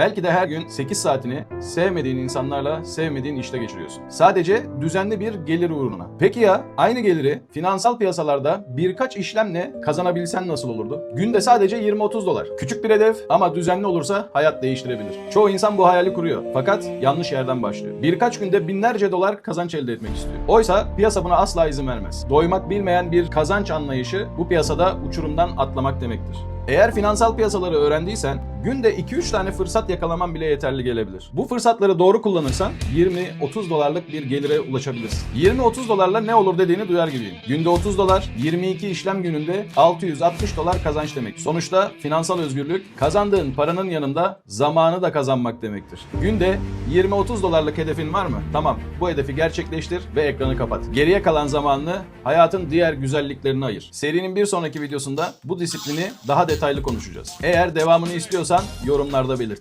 Belki de her gün 8 saatini sevmediğin insanlarla sevmediğin işte geçiriyorsun. Sadece düzenli bir gelir uğruna. Peki ya aynı geliri finansal piyasalarda birkaç işlemle kazanabilsen nasıl olurdu? Günde sadece 20-30 dolar. Küçük bir hedef ama düzenli olursa hayat değiştirebilir. Çoğu insan bu hayali kuruyor fakat yanlış yerden başlıyor. Birkaç günde binlerce dolar kazanç elde etmek istiyor. Oysa piyasa buna asla izin vermez. Doymak bilmeyen bir kazanç anlayışı bu piyasada uçurumdan atlamak demektir. Eğer finansal piyasaları öğrendiysen günde 2-3 tane fırsat yakalaman bile yeterli gelebilir. Bu fırsatları doğru kullanırsan 20-30 dolarlık bir gelire ulaşabilirsin. 20-30 dolarla ne olur dediğini duyar gibiyim. Günde 30 dolar, 22 işlem gününde 660 dolar kazanç demek. Sonuçta finansal özgürlük kazandığın paranın yanında zamanı da kazanmak demektir. Günde 20-30 dolarlık hedefin var mı? Tamam bu hedefi gerçekleştir ve ekranı kapat. Geriye kalan zamanını hayatın diğer güzelliklerine ayır. Serinin bir sonraki videosunda bu disiplini daha detaylı konuşacağız. Eğer devamını istiyorsan yorumlarda belirt.